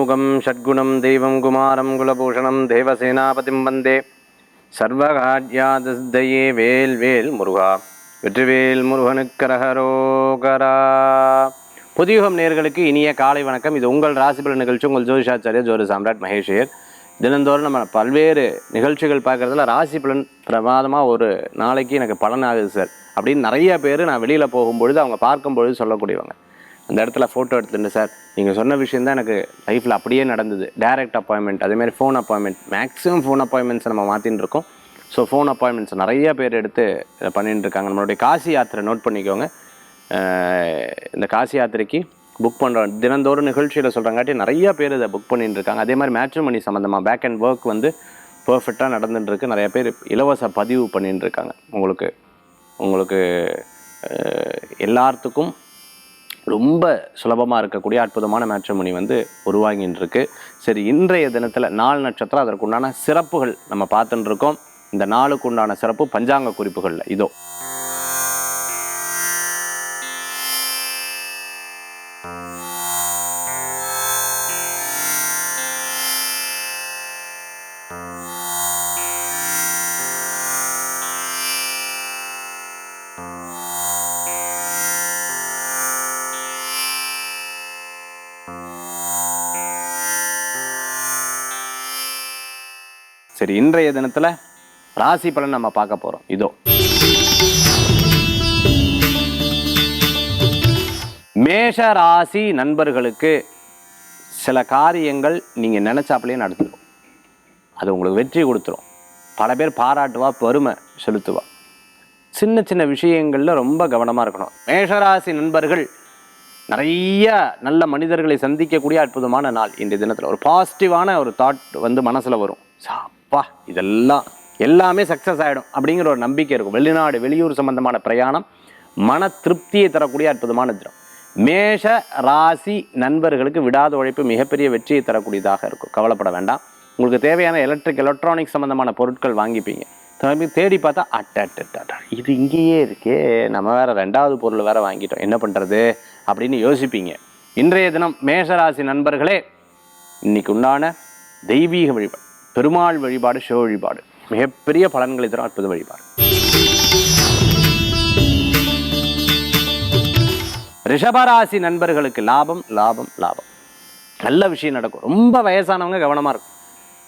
ஷண்முகம் ஷட்குணம் தெய்வம் குமாரம் குலபூஷணம் தேவசேனாபதிம் வந்தே. சர்வகாட்யாதயே வேல் வேல் முருகா. வெற்றிவேல் முருகனுக்கரகரோகரா புதியுகம் நேர்களுக்கு இனிய காலை வணக்கம். இது உங்கள் ராசிபல நிகழ்ச்சி. உங்கள் ஜோதிஷாச்சாரிய ஜோதி சாம்ராட் மகேஷியர். தினந்தோறும் நம்ம பல்வேறு நிகழ்ச்சிகள் பார்க்குறதுல ராசி பலன் பிரமாதமாக ஒரு நாளைக்கு எனக்கு பலன் ஆகுது சார். அப்படின்னு நிறைய பேர் நான் வெளியில் போகும்பொழுது அவங்க பார்க்கும்பொழுது சொல்லக்கூடியவங்க. அந்த இடத்துல ஃபோட்டோ எடுத்துட்டு சார் நீங்கள் சொன்ன விஷயம் தான் எனக்கு லைஃப்பில் அப்படியே நடந்தது. டைரக்ட் அப்பாயின்மெண்ட் அதேமாதிரி phone appointment maximum phone appointments நம்ம மாற்றின்னு இருக்கோம். ஸோ ஃபோன் அப்பாயின்மெண்ட்ஸ் நிறைய பேர் எடுத்து இதை இருக்காங்க. நம்மளுடைய காசி யாத்திரை நோட் பண்ணிக்கோங்க. இந்த காசி யாத்திரைக்கு புக் பண்ணுறோம் தினந்தோறும் நிகழ்ச்சியில் சொல்கிறங்காட்டி நிறைய பேர் இதை புக் பண்ணிட்டு இருக்காங்க. அதே மாதிரி மேட்ரிமணி சம்மந்தமாக பேக் அண்ட் ஒர்க் வந்து பர்ஃபெக்டாக நடந்துட்டு இருக்கு. நிறைய பேர் இலவச பதிவு பண்ணிட்டு இருக்காங்க. உங்களுக்கு உங்களுக்கு எல்லாத்துக்கும் ரொம்ப சுலபமாக இருக்கக்கூடிய அற்புதமான மேட்ரிமணி வந்து உருவாகின்னு இருக்கு சரி இன்றைய தினத்தில் நாலு நட்சத்திரம் அதற்குண்டான சிறப்புகள் நம்ம பார்த்துட்டு இருக்கோம் இந்த நாளுக்கு உண்டான சிறப்பு பஞ்சாங்க குறிப்புகளில் இதோ. சரி இன்றைய தினத்தில் ராசி பலன் நம்ம பார்க்க போகிறோம் இதோ. மேஷ ராசி நண்பர்களுக்கு சில காரியங்கள் நீங்கள் நினச்சாப்புலேயே நடத்திடும் அது உங்களுக்கு வெற்றி கொடுத்துரும். பல பேர் பாராட்டுவா பெருமை செலுத்துவா. சின்ன சின்ன விஷயங்களில் ரொம்ப கவனமாக இருக்கணும். மேஷராசி நண்பர்கள் நிறைய நல்ல மனிதர்களை சந்திக்கக்கூடிய அற்புதமான நாள் இன்றைய தினத்தில். ஒரு பாசிட்டிவான ஒரு தாட் வந்து மனசில் வரும். சாப்பா இதெல்லாம் எல்லாமே சக்ஸஸ் ஆகிடும் அப்படிங்கிற ஒரு நம்பிக்கை இருக்கும். வெளிநாடு வெளியூர் சம்பந்தமான பிரயாணம் மன திருப்தியை தரக்கூடிய அற்புதமான தினம். மேஷ ராசி நண்பர்களுக்கு விடாத உழைப்பு மிகப்பெரிய வெற்றியை தரக்கூடியதாக இருக்கும். கவலைப்பட வேண்டாம். உங்களுக்கு தேவையான எலக்ட்ரிக் எலக்ட்ரானிக் சம்மந்தமான பொருட்கள் வாங்கிப்பீங்க. திரும்பி தேடி பார்த்தா அட்ட இது இங்கேயே இருக்கே. நம்ம வேற ரெண்டாவது பொருள் வேற வாங்கிட்டோம். என்ன பண்ணுறது அப்படின்னு யோசிப்பீங்க. இன்றைய தினம் மேஷராசி நண்பர்களே இன்னைக்கு உண்டான தெய்வீக வழிபாடு. பெருமாள் வழிபாடு சிவ வழிபாடு. மிகப்பெரிய பலன்களை தரும் அற்புத வழிபாடு. ரிஷபராசி நண்பர்களுக்கு லாபம் லாபம் லாபம். நல்ல விஷயம் நடக்கும். ரொம்ப வயசானவங்க கவனமாக இருக்கும்.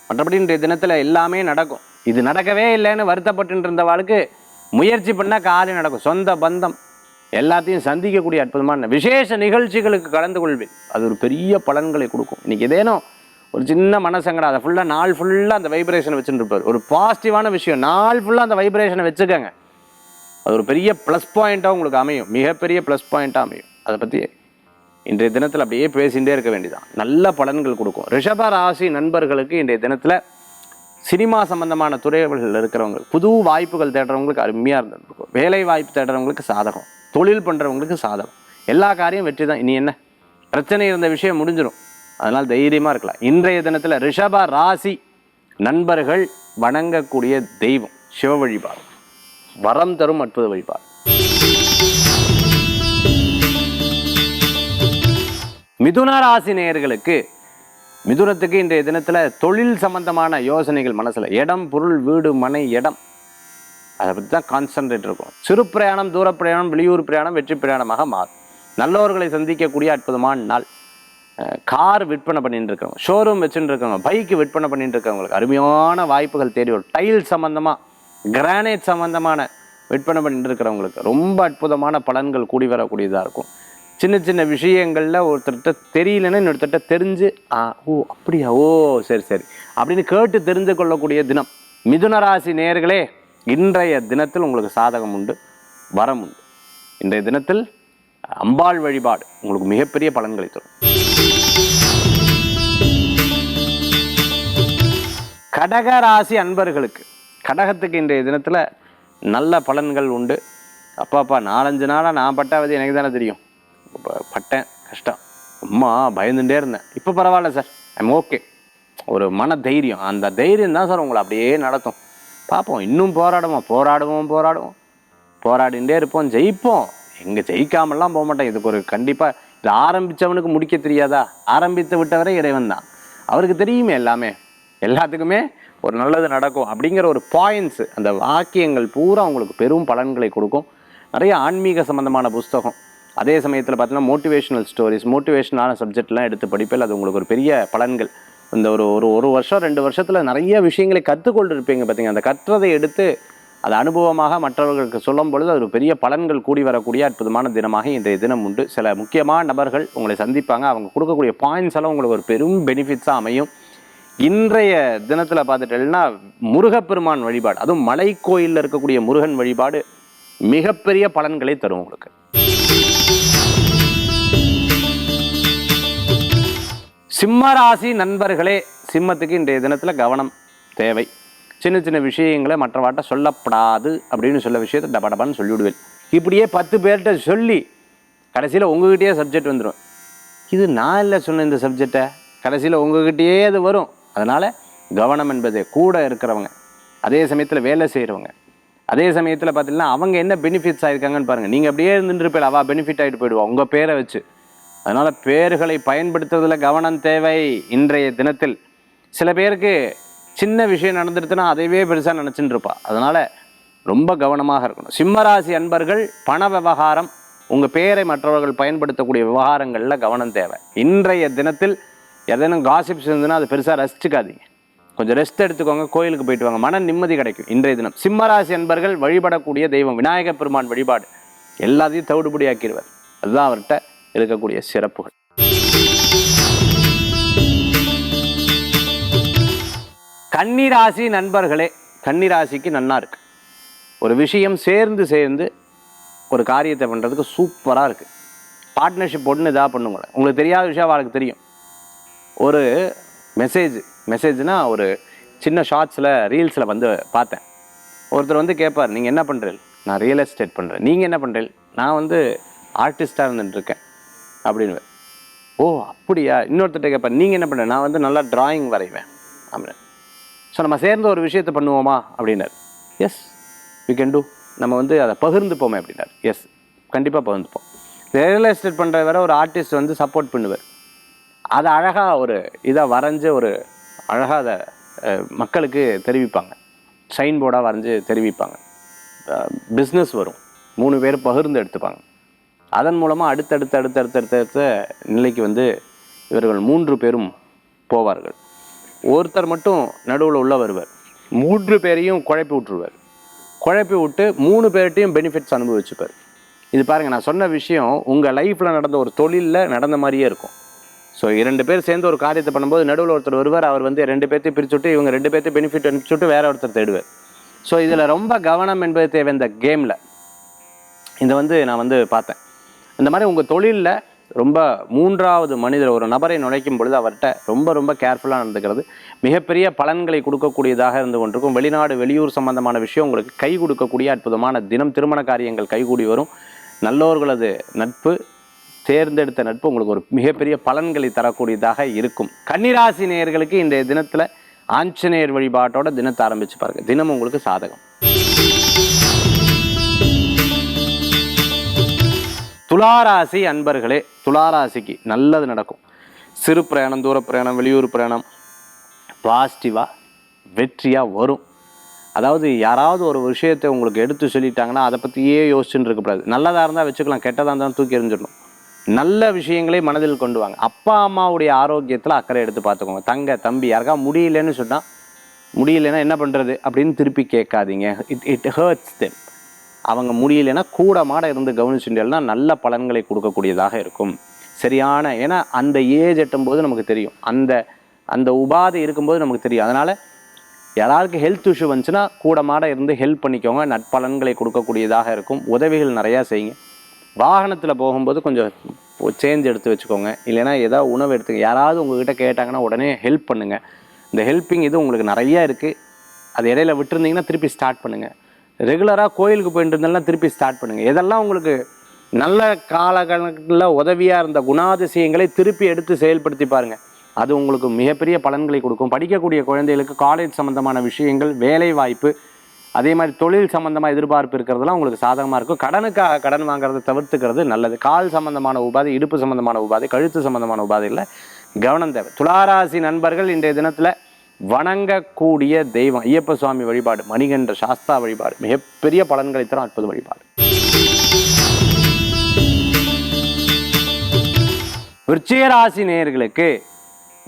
மற்றபடி இன்றைய தினத்தில் எல்லாமே நடக்கும். இது நடக்கவே இல்லைன்னு வருத்தப்பட்டு இருந்தவாளுக்கு முயற்சி பண்ணால் காரியம் நடக்கும். சொந்த பந்தம். எல்லாத்தையும் சந்திக்கக்கூடிய அற்புதமான விசேஷ நிகழ்ச்சிகளுக்கு கலந்து கொள்வேன். அது ஒரு பெரிய பலன்களை கொடுக்கும். இன்னைக்கு ஏதேனும் ஒரு சின்ன மனசங்கடம். அதை ஃபுல்லாக நாள் ஃபுல்லாக அந்த வைப்ரேஷனை வச்சுட்டு இருப்பார். ஒரு பாசிட்டிவான விஷயம். நாள் ஃபுல்லாக அந்த வைப்ரேஷனை வச்சுக்கோங்க. அது ஒரு பெரிய ப்ளஸ் பாயிண்ட்டாக உங்களுக்கு அமையும். மிகப்பெரிய ப்ளஸ் பாயிண்ட்டாக அமையும். அதை பற்றி இன்றைய தினத்தில் அப்படியே பேசிகிட்டே இருக்க வேண்டியதான் நல்ல பலன்கள் கொடுக்கும். ரிஷப ராசி நண்பர்களுக்கு இன்றைய தினத்தில் சினிமா சம்பந்தமான துறைகளில் இருக்கிறவங்க புது வாய்ப்புகள் தேடுறவங்களுக்கு அருமையாக இருந்திருக்கும். வேலை வாய்ப்பு தேடுறவங்களுக்கு சாதகம். தொழில் பண்ணுறவங்களுக்கு சாதகம். எல்லா காரியம் வெற்றி தான் இனி என்ன? பிரச்சனை இருந்த விஷயம் முடிஞ்சிடும் அதனால் தைரியமாக இருக்கலாம். இன்றைய தினத்தில் ரிஷப ராசி நண்பர்கள் வணங்கக்கூடிய தெய்வம் சிவ வழிபாடு. வரம் தரும் அற்புத வழிபாடு. மிதுன ராசி நேயர்களுக்கு மிதுனத்துக்கு இன்றைய தினத்தில் தொழில் சம்பந்தமான யோசனைகள் மனசில். இடம் பொருள் வீடு மனை இடம். அதை பற்றி தான் கான்சன்ட்ரேட் இருக்கும். சிறு பிரயாணம் தூர பிரயாணம் வெளியூர் பிரயாணம் வெற்றி பிரயாணமாக மாறும். நல்லவர்களை சந்திக்கக்கூடிய அற்புதமான நாள். கார் விற்பனை பண்ணிட்டு இருக்கவங்க ஷோரூம் வச்சுட்டு இருக்கவங்க பைக்கு விற்பனை பண்ணிட்டு இருக்கவங்களுக்கு அருமையான வாய்ப்புகள் தேடி வரும். டைல் சம்மந்தமாக கிரானைட் சம்மந்தமான விற்பனை பண்ணிட்டு இருக்கிறவங்களுக்கு ரொம்ப அற்புதமான பலன்கள் கூடி வரக்கூடியதாக இருக்கும். சின்ன சின்ன விஷயங்களில் ஒருத்தர்கிட்ட தெரியலன்னு இன்னொருத்தர்கிட்ட தெரிஞ்சு ஆ ஓ அப்படியா? ஓ சரி சரி. அப்படின்னு கேட்டு தெரிந்து கொள்ளக்கூடிய தினம். மிதுனராசி நேர்களே நேயர்களே இன்றைய தினத்தில் உங்களுக்கு சாதகம் உண்டு வரம் உண்டு. இன்றைய தினத்தில் அம்பாள் வழிபாடு உங்களுக்கு மிகப்பெரிய பலன்களை தரும். கடக ராசி அன்பர்களுக்கு. கடகத்துக்கு இன்றைய தினத்தில் நல்ல பலன்கள் உண்டு. அப்பாப்பா நாலஞ்சு நாளாக நான் பட்டாவது எனக்கு தானே தெரியும். பட்டேன் கஷ்டம். அம்மா பயந்துட்டே இருந்தேன். இப்போ பரவாயில்ல சார். ஐம் ஓகே ஒரு மன தைரியம் அந்த தைரியம் தான் சார் உங்களை அப்படியே நடத்தும். பார்ப்போம். இன்னும் போராடுவோம். போராடுவோம் போராடுவோம். போராடிண்டே இருப்போம். ஜெயிப்போம். எங்கே ஜெயிக்காமலாம் போக மாட்டேன். இதுக்கு ஒரு கண்டிப்பாக இது ஆரம்பித்தவனுக்கு முடிக்க தெரியாதா? ஆரம்பித்து விட்டவரே இறைவன் தான். அவருக்கு தெரியுமே எல்லாமே. எல்லாத்துக்குமே ஒரு நல்லது நடக்கும் அப்படிங்கிற ஒரு பாயிண்ட்ஸ் அந்த வாக்கியங்கள் பூரா உங்களுக்கு பெரும் பலன்களை கொடுக்கும். நிறைய ஆன்மீக சம்மந்தமான புஸ்தகம். அதே சமயத்தில் பார்த்தீங்கன்னா மோட்டிவேஷனல் ஸ்டோரிஸ் மோட்டிவேஷனான சப்ஜெக்ட்லாம் எடுத்து படிப்பில் அது உங்களுக்கு ஒரு பெரிய பலன்கள். இந்த ஒரு ஒரு ஒரு வருஷம் ரெண்டு வருஷத்தில் நிறைய விஷயங்களை கற்றுக்கொண்டு இருப்பீங்க பார்த்தீங்க அந்த கற்றதை எடுத்து அது அனுபவமாக மற்றவர்களுக்கு சொல்லும் பொழுது அது ஒரு பெரிய பலன்கள் கூடி வரக்கூடிய அற்புதமான தினமாக இன்றைய தினம் உண்டு. சில முக்கியமான நபர்கள் உங்களை சந்திப்பாங்க. அவங்க கொடுக்கக்கூடிய பாயிண்ட்ஸ் எல்லாம் உங்களுக்கு ஒரு பெரும் பெனிஃபிட்ஸாக அமையும். இன்றைய தினத்தில் பார்த்துட்டேன்னா முருகப்பெருமான் வழிபாடு. அதுவும் மலை கோயிலில் இருக்கக்கூடிய முருகன் வழிபாடு மிகப்பெரிய பலன்களை தரும் உங்களுக்கு. சிம்மராசி நண்பர்களே சிம்மத்துக்கு இன்றைய தினத்தில் கவனம் தேவை. சின்ன சின்ன விஷயங்களை மற்றவாட்ட சொல்லப்படாது அப்படின்னு சொல்ல விஷயத்தை டபடபான்னு சொல்லிவிடுவேன். இப்படியே பத்து பேர்கிட்ட சொல்லி கடைசியில் உங்ககிட்டயே சப்ஜெக்ட் வந்துடும் இது நான் இல்லை சொன்ன இந்த சப்ஜெக்டை கடைசியில் உங்ககிட்டயே அது வரும். அதனால் கவனம் என்பது கூட இருக்கிறவங்க அதே சமயத்தில் வேலை செய்கிறவங்க அதே சமயத்தில் பார்த்தீங்கன்னா அவங்க என்ன பெனிஃபிட்ஸ் ஆகிருக்காங்கன்னு பாருங்கள் நீங்கள் அப்படியே இருந்துட்டு இருப்பீங்க அவள் பெனிஃபிட் ஆகிட்டு போயிடுவா உங்கள் பேரை வச்சு. அதனால் பேர்களை பயன்படுத்துவதில் கவனம் தேவை. இன்றைய தினத்தில் சில பேருக்கு சின்ன விஷயம் நடந்துடுச்சுன்னா அதைவே பெருசாக நினச்சிட்டு இருப்பா. அதனால் ரொம்ப கவனமாக இருக்கணும். சிம்மராசி அன்பர்கள் பண விவகாரம் உங்கள் பேரை மற்றவர்கள் பயன்படுத்தக்கூடிய விவகாரங்களில் கவனம் தேவை. இன்றைய தினத்தில் எதனா காசிப்ஸ் இருந்ததுன்னா அது பெருசாக ரசிச்சுக்காதீங்க. கொஞ்சம் ரெஸ்ட் எடுத்துக்கோங்க கோயிலுக்கு போயிட்டு வாங்க. மன நிம்மதி கிடைக்கும் இன்றைய தினம். சிம்மராசி என்பர்கள் வழிபடக்கூடிய தெய்வம் விநாயகப் பெருமான் வழிபாடு. எல்லாத்தையும் தவிடுபடி ஆக்கிடுவார் அதுதான் அவர்கிட்ட இருக்கக்கூடிய சிறப்புகள். கன்னிராசி நண்பர்களே கன்னிராசிக்கு நன்னா இருக்கு. ஒரு விஷயம் சேர்ந்து சேர்ந்து ஒரு காரியத்தை பண்ணுறதுக்கு சூப்பராக இருக்குது பார்ட்னர்ஷிப் ஒன்று இதாக பண்ணுங்க உங்களுக்கு தெரியாத விஷயம் அவளுக்கு தெரியும். ஒரு மெசேஜ் மெசேஜ்னால் ஒரு சின்ன ஷார்ட்ஸில் ரீல்ஸில் வந்து பார்த்தேன். ஒருத்தர் வந்து கேட்பார் நீங்கள் என்ன பண்ணுறீங்க நான் ரியல் எஸ்டேட் பண்ணுறேன் நீங்கள் என்ன பண்ணுறீங்க நான் வந்து ஆர்டிஸ்ட்டாக இருந்துட்டுருக்கேன். அப்படின்னு ஓ அப்படியா? இன்னொருத்தர்கிட்ட கேட்பார் நீங்கள் என்ன பண்ணுற நான் வந்து நல்லா டிராயிங் வரைவேன். அப்படின்னு ஸோ நம்ம சேர்ந்து ஒரு விஷயத்தை பண்ணுவோமா? அப்படின்னார். எஸ் வி கேன் டூ நம்ம வந்து அதை பகிர்ந்துப்போமே அப்படின்னார். எஸ் கண்டிப்பாக பகிர்ந்துப்போம். ரியல் எஸ்டேட் பண்ணுற வர ஒரு ஆர்டிஸ்ட் வந்து சப்போர்ட் பண்ணுவார். அதை அழகாக ஒரு இதை வரைஞ்சு ஒரு அழகாக அதை மக்களுக்கு தெரிவிப்பாங்க. சைன் போர்டாக வரைஞ்சி தெரிவிப்பாங்க. பிஸ்னஸ் வரும். மூணு பேர் பகிர்ந்து எடுத்துப்பாங்க. அதன் மூலமாக அடுத்தடுத்து அடுத்தடுத்து அடுத்தடுத்த நிலைக்கு வந்து இவர்கள் மூன்று பேரும் போவார்கள். ஒருத்தர் மட்டும் நடுவில் உள்ள வருவார். மூன்று பேரையும் குழப்பி விட்டுருவார். குழப்பி விட்டு மூணு பேர்கிட்டையும் பெனிஃபிட்ஸ் அனுபவிச்சுப்பார். இது பாருங்கள் நான் சொன்ன விஷயம் உங்கள் லைஃப்பில் நடந்த ஒரு தொழிலில் நடந்த மாதிரியே இருக்கும். ஸோ இரண்டு பேர் சேர்ந்து ஒரு காரியத்தை பண்ணும்போது நடுவில் ஒருத்தர் வருவார் அவர் வந்து ரெண்டு பேர்த்தையும் பிரிச்சுட்டு இவங்க ரெண்டு பேர்த்தையும் பெனிஃபிட் அனுப்பிச்சுட்டு வேற ஒருத்தர் தேடுவார். ஸோ இதில் ரொம்ப கவனம் என்பது தேவை இந்த கேமில் இதை வந்து நான் வந்து பார்த்தேன். இந்த மாதிரி உங்கள் தொழிலில் ரொம்ப மூன்றாவது மனிதர் ஒரு நபரை நுழைக்கும் பொழுது அவர்கிட்ட ரொம்ப ரொம்ப கேர்ஃபுல்லாக நடந்துக்கிறது. மிகப்பெரிய பலன்களை கொடுக்கக்கூடியதாக இருந்து கொண்டிருக்கும். வெளிநாடு வெளியூர் சம்பந்தமான விஷயம் உங்களுக்கு கை கொடுக்கக்கூடிய அற்புதமான தினம் திருமண காரியங்கள் கைகூடி வரும். நல்லோர்களது நட்பு தேர்ந்தெடுத்த நட்பு உங்களுக்கு ஒரு மிகப்பெரிய பலன்களை தரக்கூடியதாக இருக்கும். கன்னிராசி நேயர்களுக்கு இன்றைய தினத்தில் ஆஞ்சநேயர் வழிபாட்டோட தினத்தை ஆரம்பிச்சு பாருங்க. தினம் உங்களுக்கு சாதகம். துளாராசி அன்பர்களே துளாராசிக்கு நல்லது நடக்கும். சிறு பிரயாணம் தூர பிரயாணம் வெளியூர் பிரயாணம் பாசிட்டிவாக வெற்றியாக வரும். அதாவது யாராவது ஒரு விஷயத்தை உங்களுக்கு எடுத்து சொல்லிட்டாங்கன்னா அதை பற்றியே யோசிச்சுட்டு இருக்கக்கூடாது நல்லதாக இருந்தால் வச்சுக்கலாம் கெட்டதாக இருந்தாலும் தூக்கி எறிஞ்சிடணும். நல்ல விஷயங்களை மனதில் கொண்டு வாங்க. அப்பா அம்மாவுடைய ஆரோக்கியத்தில் அக்கறை எடுத்து பார்த்துக்கோங்க. தங்க தம்பி யாருக்கா முடியலன்னு சொன்னால் முடியலன்னா என்ன பண்ணுறது அப்படின்னு திருப்பி கேட்காதீங்க. இட் இட் ஹர்ட்ஸ் தெம் அவங்க முடியலன்னா கூட மாட இருந்து கவனிச்சுட்டேன்னா நல்ல பலன்களை கொடுக்கக்கூடியதாக இருக்கும். சரியான ஏன்னா அந்த ஏஜ் எட்டும்போது நமக்கு தெரியும். அந்த அந்த உபாதை இருக்கும்போது நமக்கு தெரியும். அதனால் யாராருக்கு ஹெல்த் இஷ்யூ வந்துச்சுன்னா கூட மாட இருந்து ஹெல்ப் பண்ணிக்கோங்க. நட்பலன்களை கொடுக்கக்கூடியதாக இருக்கும். உதவிகள் நிறையா செய்யுங்க. வாகனத்தில் போகும்போது கொஞ்சம் சேஞ்ச் எடுத்து வச்சுக்கோங்க. இல்லைன்னா ஏதாவது உணவு எடுத்துங்க யாராவது உங்ககிட்ட கேட்டாங்கன்னா உடனே ஹெல்ப் பண்ணுங்கள் இந்த ஹெல்ப்பிங் இது உங்களுக்கு நிறையா இருக்குது அது இடையில விட்டுருந்தீங்கன்னா திருப்பி ஸ்டார்ட் பண்ணுங்கள் ரெகுலராக கோயிலுக்கு போயிட்டு இருந்தாலும் திருப்பி ஸ்டார்ட் பண்ணுங்கள் இதெல்லாம் உங்களுக்கு நல்ல காலகட்டத்தில் உதவியாக இருந்த குணாதிசயங்களை திருப்பி எடுத்து செயல்படுத்தி பாருங்கள் அது உங்களுக்கு மிகப்பெரிய பலன்களை கொடுக்கும். படிக்கக்கூடிய குழந்தைகளுக்கு காலேஜ் சம்மந்தமான விஷயங்கள் வேலை வாய்ப்பு அதே மாதிரி தொழில் சம்பந்தமாக எதிர்பார்ப்பு இருக்கிறதுலாம் உங்களுக்கு சாதகமாக இருக்கும். கடனுக்காக கடன் வாங்குறதை தவிர்த்துக்கிறது நல்லது. கால் சம்பந்தமான உபாதை இடுப்பு சம்பந்தமான உபாதை கழுத்து சம்பந்தமான உபாதையில் கவனம் தேவை. துளாராசி நண்பர்கள் இன்றைய தினத்தில் வணங்கக்கூடிய தெய்வம். ஐயப்ப சுவாமி வழிபாடு மணிகண்ட சாஸ்தா வழிபாடு மிகப்பெரிய பலன்களை தரும் அற்புத வழிபாடு. விருச்சிகராசி நேர்களுக்கு நேயர்களுக்கு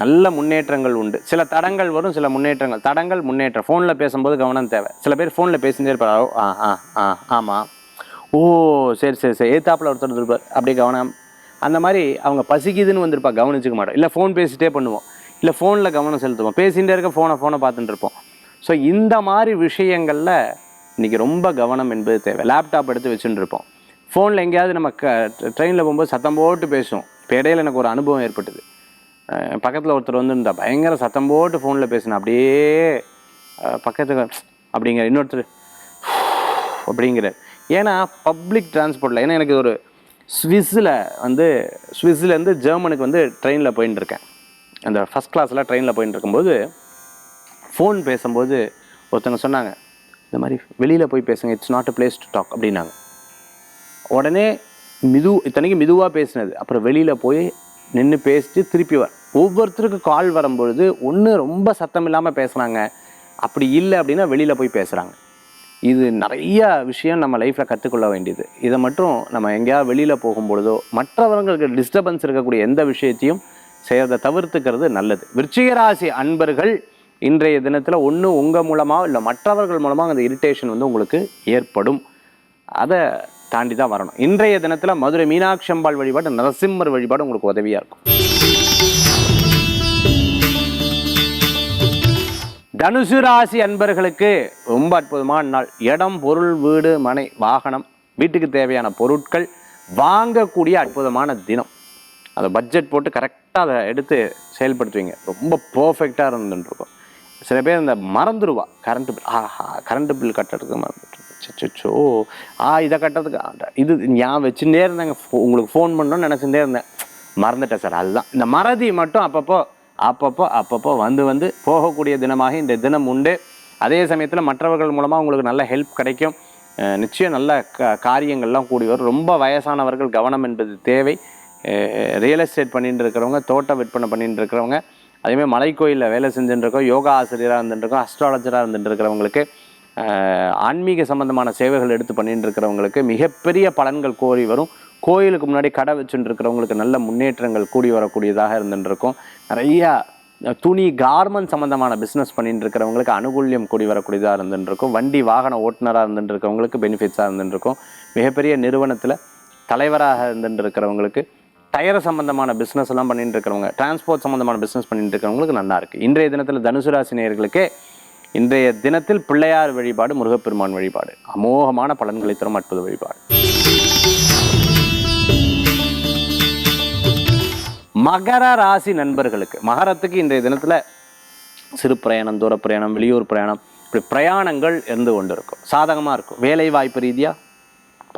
நல்ல முன்னேற்றங்கள் உண்டு. சில தடங்கள் வரும் சில முன்னேற்றங்கள். தடங்கள் முன்னேற்றம். ஃபோனில் பேசும்போது கவனம் தேவை. சில பேர் ஃபோனில் பேசிட்டே இருப்பார் ஆ ஆ ஆ ஆமாம் ஓ சரி சரி சரி. ஏத்தாப்பில் ஒருத்தர் இருப்பார். அப்படியே கவனம். அந்த மாதிரி அவங்க பசிக்குதுன்னு வந்திருப்பா கவனிச்சுக்க மாட்டோம். இல்லை ஃபோன் பேசிகிட்டே பண்ணுவோம். இல்லை ஃபோனில் கவனம் செலுத்துவோம். பேசிகிட்டே இருக்க ஃபோனை ஃபோனை பார்த்துட்டு இருப்போம். ஸோ இந்த மாதிரி விஷயங்களில் இன்றைக்கி ரொம்ப கவனம் என்பது தேவை. லேப்டாப் எடுத்து வச்சுட்டு இருப்போம். ஃபோனில் எங்கேயாவது நம்ம க ட்ரெயினில் போகும்போது சத்தம் போட்டு பேசுவோம். இப்போ இடையில எனக்கு ஒரு அனுபவம் ஏற்பட்டது. பக்கத்தில் ஒருத்தர் வந்து இருந்தா பயங்கர சத்தம் போட்டு ஃபோனில் பேசினேன் அப்படியே பக்கத்து அப்படிங்கிற இன்னொருத்தர் அப்படிங்கிற ஏன்னா பப்ளிக் டிரான்ஸ்போர்ட்டில் ஏன்னா எனக்கு ஒரு ஸ்விஸ்ஸில் வந்து ஸ்விஸ்லேருந்து ஜெர்மனுக்கு வந்து ட்ரெயினில் போயின்னு இருக்கேன். அந்த ஃபஸ்ட் கிளாஸில் ட்ரெயினில் போயின்னு இருக்கும்போது ஃபோன் பேசும்போது ஒருத்தவங்க சொன்னாங்க இந்த மாதிரி வெளியில் போய் பேசுங்க it's not a place to talk அப்படின்னாங்க. உடனே மிது இத்தனைக்கு மெதுவாக பேசினது. அப்புறம் வெளியில் போய் நின்று பேசிட்டு திருப்பி வர ஒவ்வொருத்தருக்கு கால் வரும்பொழுது ஒன்று ரொம்ப சத்தம் இல்லாமல் பேசுகிறாங்க அப்படி இல்லை அப்படின்னா வெளியில் போய் பேசுகிறாங்க இது நிறைய விஷயம் நம்ம லைஃப்பில் கற்றுக்கொள்ள வேண்டியது. இதை மட்டும் நம்ம எங்கேயாவது வெளியில் போகும்பொழுதோ மற்றவர்களுக்கு டிஸ்டர்பன்ஸ் இருக்கக்கூடிய எந்த விஷயத்தையும் செய்கிறத தவிர்த்துக்கிறது நல்லது. விருச்சிகராசி அன்பர்கள் இன்றைய தினத்தில் ஒன்று உங்கள் மூலமாக இல்லை மற்றவர்கள் மூலமாக அந்த இரிட்டேஷன் வந்து உங்களுக்கு ஏற்படும். அதை தாண்டி தான் வரணும். இன்றைய தினத்தில் மதுரை மீனாட்சி அம்பாள் வழிபாடு நரசிம்மர் வழிபாடு உங்களுக்கு உதவியாக இருக்கும். தனுசு ராசி அன்பர்களுக்கு ரொம்ப அற்புதமான நாள். இடம் பொருள் வீடு மனை வாகனம் வீட்டுக்கு தேவையான பொருட்கள் வாங்கக்கூடிய அற்புதமான தினம். அதை பட்ஜெட் போட்டு கரெக்டாக அதை எடுத்து செயல்படுத்துவீங்க. ரொம்ப பர்ஃபெக்டாக இருந்துட்டுருக்கும் சில பேர் இந்த மறந்துடுவா கரண்ட் பில் ஆஹா கரண்ட் பில் கட்டுறதுக்கு மறந்துடும் சச்சோ ஆ இதை கட்டுறதுக்கு இது ஞாபகம் வச்சுட்டே இருந்தேங்க. உங்களுக்கு ஃபோன் பண்ணணும்னு நினச்சிட்டே இருந்தேன். மறந்துட்டேன் சார் அதுதான். இந்த மறதி மட்டும் அப்பப்போ அப்பப்போ அப்பப்போ வந்து வந்து போகக்கூடிய தினமாக இந்த தினம் உண்டு. அதே சமயத்தில் மற்றவர்கள் மூலமாக உங்களுக்கு நல்ல ஹெல்ப் கிடைக்கும். நிச்சயம் நல்ல க காரியங்கள்லாம் கூடி வரும். ரொம்ப வயசானவர்கள் கவனம் என்பது தேவை. ரியல் எஸ்டேட் பண்ணிட்டு இருக்கிறவங்க தோட்ட விற்பனை பண்ணிட்டு இருக்கிறவங்க அதேமாதிரி மலைக்கோயிலில் வேலை செஞ்சுட்டு இருக்கோம் யோகா ஆசிரியராக இருந்துட்டு இருக்கோம் அஸ்ட்ராலஜராக இருந்துட்டு இருக்கிறவங்களுக்கு ஆன்மீக சம்பந்தமான சேவைகள் எடுத்து பண்ணிட்டு இருக்கிறவங்களுக்கு மிகப்பெரிய பலன்கள் கோரி வரும். கோயிலுக்கு முன்னாடி கடை வச்சுட்டு இருக்கிறவங்களுக்கு நல்ல முன்னேற்றங்கள் கூடி வரக்கூடியதாக இருந்துருக்கும் நிறையா துணி கார்மெண்ட் சம்மந்தமான பிஸ்னஸ் பண்ணிட்டு இருக்கிறவங்களுக்கு அனுகூல்யம் கூடி வரக்கூடியதாக இருந்துருக்கும் வண்டி வாகன ஓட்டுநராக இருந்துட்டு இருக்கவங்களுக்கு பெனிஃபிட்ஸாக இருந்துருக்கும் மிகப்பெரிய நிறுவனத்தில் தலைவராக இருந்துட்டு இருக்கிறவங்களுக்கு டயர் சம்பந்தமான பிஸ்னஸ் எல்லாம் பண்ணிட்டு இருக்கிறவங்க டிரான்ஸ்போர்ட் சம்பந்தமான பிஸ்னஸ் பண்ணிட்டு இருக்கிறவங்களுக்கு நல்லா இருக்குது இன்றைய தினத்தில் தனுசு ராசி இன்றைய தினத்தில் பிள்ளையார் வழிபாடு முருகப்பெருமான் வழிபாடு. அமோகமான பலன்களை தரும் அற்புத வழிபாடு. மகர ராசி நண்பர்களுக்கு மகரத்துக்கு இன்றைய தினத்தில் சிறு பிரயாணம் தூர பிரயாணம் வெளியூர் பிரயாணம் இப்படி பிரயாணங்கள் இருந்து கொண்டு இருக்கும் சாதகமாக இருக்கும். வேலை வாய்ப்பு ரீதியாக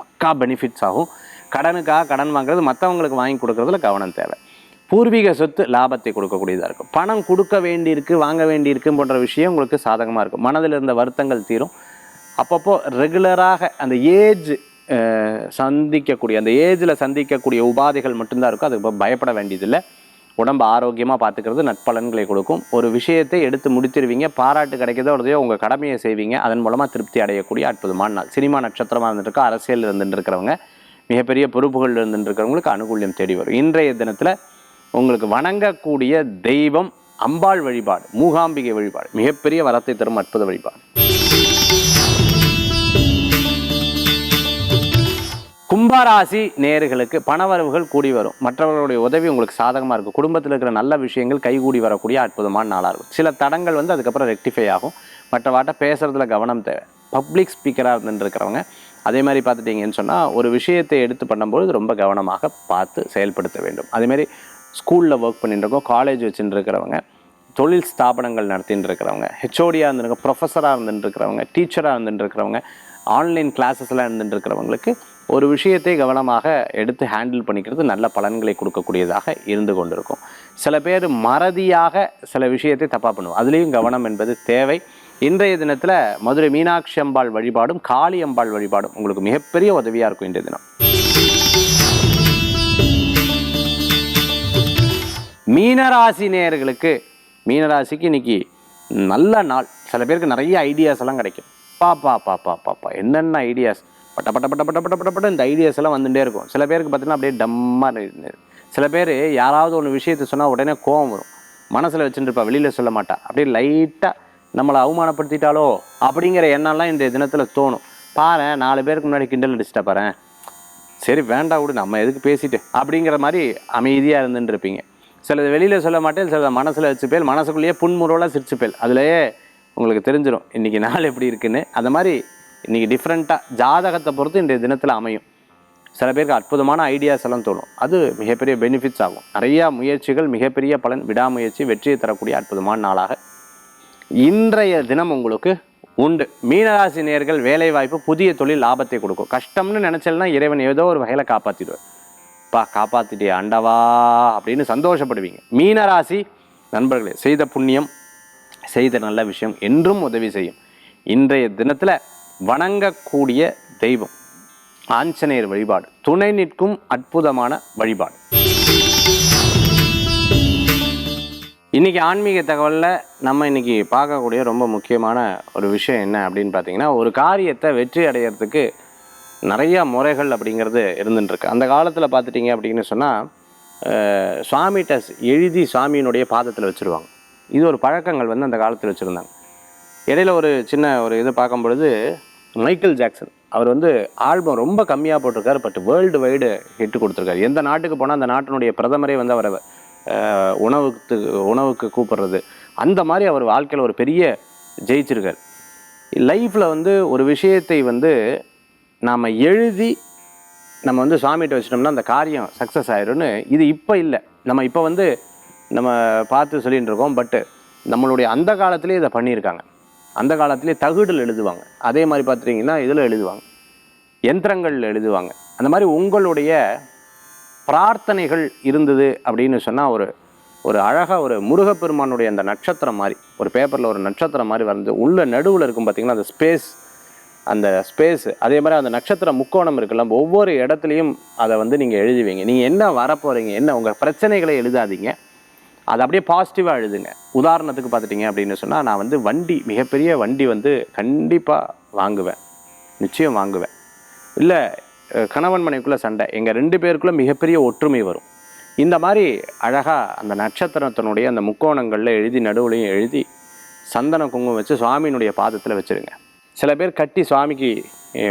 பக்கா பெனிஃபிட்ஸ் ஆகும். கடனுக்காக கடன் வாங்குறது மற்றவங்களுக்கு வாங்கி கொடுக்குறதுல கவனம் தேவை. பூர்வீக சொத்து லாபத்தை கொடுக்கக்கூடியதாக இருக்கும். பணம் கொடுக்க வேண்டியிருக்கு வாங்க வேண்டியிருக்கு போன்ற விஷயம் உங்களுக்கு சாதகமாக இருக்கும். மனதில் இருந்த வருத்தங்கள் தீரும். அப்பப்போ ரெகுலராக அந்த ஏஜ் சந்திக்கக்கூடிய அந்த ஏஜில் சந்திக்கக்கூடிய உபாதைகள் மட்டும்தான் இருக்கும். அதுக்கு பயப்பட வேண்டியதில்லை. உடம்பு ஆரோக்கியமாக பார்த்துக்கிறது நட்பலன்களை கொடுக்கும். ஒரு விஷயத்தை எடுத்து முடித்திருவீங்க பாராட்டு கிடைக்கிறதோ உடனே உங்கள் கடமையை செய்வீங்க. அதன் மூலமாக திருப்தி அடையக்கூடிய அற்புதமான நாள். சினிமா நட்சத்திரமாக இருந்துட்டு அரசியல் இருந்துட்டு இருக்கிறவங்க மிகப்பெரிய பொறுப்புகள் இருந்துட்டு இருக்கிறவங்களுக்கு அனுகூல்யம் தேடி வரும். இன்றைய தினத்தில் உங்களுக்கு வணங்கக்கூடிய தெய்வம் அம்பாள் வழிபாடு மூகாம்பிகை வழிபாடு மிகப்பெரிய வரத்தை தரும் அற்புத வழிபாடு. கும்பராசி நேர்களுக்கு பணவரவுகள் கூடி வரும். மற்றவர்களுடைய உதவி உங்களுக்கு சாதகமாக இருக்கும். குடும்பத்தில் இருக்கிற நல்ல விஷயங்கள் கைகூடி வரக்கூடிய அற்புதமான நாளாக இருக்கும். சில தடங்கள் வந்து அதுக்கப்புறம் ரெக்டிஃபை ஆகும். மற்றவாட்ட பேசுகிறதுல கவனம் தேவை. பப்ளிக் ஸ்பீக்கராக இருந்துருக்கிறவங்க அதே மாதிரி பார்த்துட்டிங்கன்னு சொன்னால் ஒரு விஷயத்தை எடுத்து பண்ணும்போது ரொம்ப கவனமாக பார்த்து செயல்படுத்த வேண்டும். அதேமாதிரி ஸ்கூலில் ஒர்க் பண்ணிட்டு இருக்கோம் காலேஜ் வச்சுட்டு இருக்கிறவங்க தொழில் ஸ்தாபனங்கள் நடத்தின்னு இருக்கிறவங்க ஹெச்ஓடியாக இருந்துருக்க ப்ரொஃபஸராக இருந்துட்டு இருக்கிறவங்க டீச்சராக இருந்துட்டு இருக்கிறவங்க ஆன்லைன் கிளாஸஸ்லாம் இருந்துட்டு இருக்கிறவங்களுக்கு ஒரு விஷயத்தை கவனமாக எடுத்து ஹேண்டில் பண்ணிக்கிறது நல்ல பலன்களை கொடுக்கக்கூடியதாக இருந்து கொண்டிருக்கும். சில பேர் மறதியாக சில விஷயத்தை தப்பாக பண்ணுவோம் அதுலேயும் கவனம் என்பது தேவை. இன்றைய தினத்தில் மதுரை மீனாட்சி அம்பாள் வழிபாடும் காளி அம்பாள் வழிபாடும் உங்களுக்கு மிகப்பெரிய உதவியாக இருக்கும் இன்றைய தினம். மீனராசி நேயர்களுக்கு மீனராசிக்கு இன்னைக்கு நல்ல நாள். சில பேருக்கு நிறைய ஐடியாஸ் எல்லாம் கிடைக்கும். பாப்பா பாப்பா பாப்பா என்னென்ன ஐடியாஸ் பட்ட பட்ட பட்ட பட்ட பட்ட பட்ட பட்ட இந்த ஐடியாஸ் எல்லாம் வந்துட்டே இருக்கும். சில பேருக்கு பார்த்தீங்கன்னா அப்படியே டம்மாக சில பேர் யாராவது ஒன்று விஷயத்தை சொன்னால் உடனே கோவம் வரும். மனசில் வச்சுட்டு இருப்பா வெளியில் சொல்ல மாட்டா. அப்படியே லைட்டாக நம்மளை அவமானப்படுத்திட்டாலோ அப்படிங்கிற எண்ணம்லாம் இந்த தினத்தில் தோணும். பாரு நாலு பேருக்கு முன்னாடி கிண்டல் அடிச்சிட்டா பாரு. சரி வேண்டாம் விடு நம்ம எதுக்கு பேசிட்டு அப்படிங்கிற மாதிரி அமைதியாக இருந்துட்டு இருப்பீங்க. சிலது வெளியில் சொல்ல மாட்டேன் சிலது மனசில் வச்சுப்பேல் மனசுக்குள்ளேயே புன்முறுவலாக சிரிச்சுப்பேல் அதுலேயே உங்களுக்கு தெரிஞ்சிடும் இன்றைக்கி நாள் எப்படி இருக்குன்னு. அந்த மாதிரி இன்றைக்கி டிஃப்ரெண்ட்டாக ஜாதகத்தை பொறுத்து இன்றைய தினத்தில் அமையும். சில பேருக்கு அற்புதமான ஐடியாஸ் எல்லாம் தோணும். அது மிகப்பெரிய பெனிஃபிட்ஸ் ஆகும். நிறையா முயற்சிகள் மிகப்பெரிய பலன் விடாமுயற்சி வெற்றியை தரக்கூடிய அற்புதமான நாளாக இன்றைய தினம் உங்களுக்கு உண்டு. மீனராசி நேர்கள் வேலைவாய்ப்பு புதிய தொழில் லாபத்தை கொடுக்கும். கஷ்டம்னு நினச்சல்னா இறைவன் ஏதோ ஒரு வகையில் காப்பாற்றிடுவார் அப்பா காப்பாத்திட்டே ஆண்டவா அப்படின்னு சந்தோஷப்படுவீங்க. மீனராசி நண்பர்களே செய்த புண்ணியம் செய்த நல்ல விஷயம் என்றும் உதவி செய்யும். இன்றைய தினத்தில் வணங்கக்கூடிய தெய்வம் ஆஞ்சநேயர் வழிபாடு. துணை நிற்கும் அற்புதமான வழிபாடு. இன்னைக்கு ஆன்மீக தகவலில் நம்ம இன்னைக்கு பார்க்கக்கூடிய ரொம்ப முக்கியமான ஒரு விஷயம் என்ன அப்படின்னு பார்த்தீங்கன்னா ஒரு காரியத்தை வெற்றி அடையிறதுக்கு நிறையா முறைகள் அப்படிங்கிறது இருந்துட்டுருக்கு. அந்த காலத்தில் பார்த்துட்டிங்க அப்படின்னு சொன்னால் சுவாமிகிட்ட எழுதி சுவாமியினுடைய பாதத்தில் வச்சுருவாங்க. இது ஒரு பழக்கங்கள் வந்து அந்த காலத்தில் வச்சுருந்தாங்க. இடையில ஒரு சின்ன ஒரு இது பார்க்கும் பொழுது மைக்கேல் ஜாக்சன் அவர் வந்து ஆல்பம் ரொம்ப கம்மியாக போட்டிருக்காரு பட் வேர்ல்டு வைடு ஹிட் கொடுத்துருக்காரு. எந்த நாட்டுக்கு போனால் அந்த நாட்டினுடைய பிரதமரே வந்து அவரை உணவுக்கு உணவுக்கு கூப்பிடுறது. அந்த மாதிரி அவர் வாழ்க்கையில் ஒரு பெரிய ஜெயிச்சிருக்கார். லைஃப்பில் வந்து ஒரு விஷயத்தை வந்து நாம் எழுதி நம்ம வந்து சுவாமிகிட்ட வச்சிட்டோம்னா அந்த காரியம் சக்ஸஸ் ஆயிரும்னு இது இப்போ இல்லை. நம்ம இப்போ வந்து நம்ம பார்த்து சொல்லிகிட்டு இருக்கோம் பட்டு நம்மளுடைய அந்த காலத்திலே இதை பண்ணியிருக்காங்க. அந்த காலத்திலே தகுடில் எழுதுவாங்க. அதே மாதிரி பார்த்துட்டிங்கன்னா இதில் எழுதுவாங்க. எந்திரங்களில் எழுதுவாங்க. அந்த மாதிரி உங்களுடைய பிரார்த்தனைகள் இருந்தது அப்படின்னு சொன்னால் ஒரு ஒரு அழகாக ஒரு முருகப்பெருமானுடைய அந்த நட்சத்திரம் மாதிரி ஒரு பேப்பரில் ஒரு நட்சத்திரம் மாதிரி வந்து உள்ள நடுவில் இருக்கும் பார்த்திங்கன்னா அந்த ஸ்பேஸ் அந்த ஸ்பேஸு அதே மாதிரி அந்த நட்சத்திர முக்கோணம் இருக்குல்ல ஒவ்வொரு இடத்துலையும் அதை வந்து நீங்கள் எழுதுவீங்க. நீங்கள் என்ன வரப்போகிறீங்க என்ன உங்கள் பிரச்சனைகளை எழுதாதீங்க. அதை அப்படியே பாசிட்டிவாக எழுதுங்க. உதாரணத்துக்கு பார்த்துட்டிங்க அப்படின்னு சொன்னால் நான் வந்து வண்டி மிகப்பெரிய வண்டி வந்து கண்டிப்பாக வாங்குவேன். நிச்சயம் வாங்குவேன். இல்லை கணவன் மனைவிக்குள்ளே சண்டை. எங்கள் ரெண்டு பேருக்குள்ளே மிகப்பெரிய ஒற்றுமை வரும். இந்த மாதிரி அழகாக அந்த நட்சத்திரத்தினுடைய அந்த முக்கோணங்களில் எழுதி நடுவுலையும் எழுதி சந்தன குங்குமம் வச்சு சுவாமியினுடைய பாதத்தில் வச்சுருங்க. சில பேர் கட்டி சுவாமிக்கு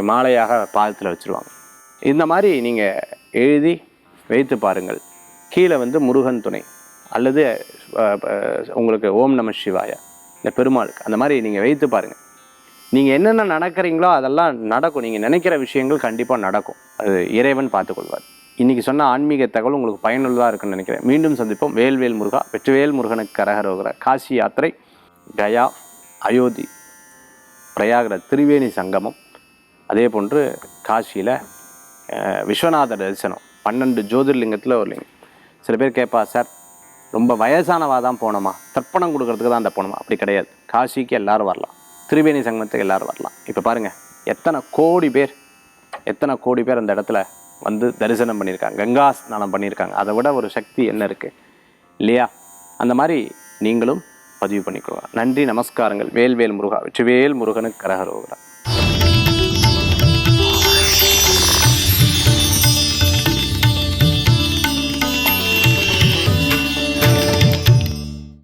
மாலையாக பாதத்தில் வச்சுருவாங்க. இந்த மாதிரி நீங்கள் எழுதி வைத்து பாருங்கள். கீழே வந்து முருகன் துணை. அல்லது உங்களுக்கு ஓம் நம சிவாய இந்த பெருமாளுக்கு. அந்த மாதிரி நீங்கள் வைத்து பாருங்கள் நீங்கள் என்னென்ன நடக்கிறீங்களோ அதெல்லாம் நடக்கும். நீங்கள் நினைக்கிற விஷயங்கள் கண்டிப்பாக நடக்கும். அது இறைவன் பார்த்துக்கொள்வார் இன்றைக்கி சொன்ன ஆன்மீக தகவல் உங்களுக்கு பயனுள்ளதாக இருக்குன்னு நினைக்கிறேன். மீண்டும் சந்திப்போம். வேல்வேல் முருகா வெற்றிவேல் முருகனுக்கு கரகரோகிற காசி யாத்திரை கயா அயோத்தி. பிரயாகர திரிவேணி சங்கமம் அதே போன்று காசியில் விஸ்வநாத தரிசனம் பன்னெண்டு ஜோதிர்லிங்கத்தில் ஒரு லிங்கம். சில பேர் கேட்பா சார் ரொம்ப வயசானவா தான் போனோமா? தர்ப்பணம் கொடுக்கறதுக்கு தான் அந்த போனோமா? அப்படி கிடையாது. காசிக்கு எல்லோரும் வரலாம். திரிவேணி சங்கமத்துக்கு எல்லாரும் வரலாம். இப்போ பாருங்கள் எத்தனை கோடி பேர் எத்தனை கோடி பேர் அந்த இடத்துல வந்து தரிசனம் பண்ணியிருக்காங்க கங்கா ஸ்நானம் பண்ணியிருக்காங்க. அதை விட ஒரு சக்தி என்ன இருக்குது இல்லையா? அந்த மாதிரி நீங்களும் பதிவு பண்ணிக்கோங்க. நன்றி நமஸ்காரங்கள். வேல்வேல் முருகா. வெற்றிவேல் முருகனுக்கு கரகரோகரா.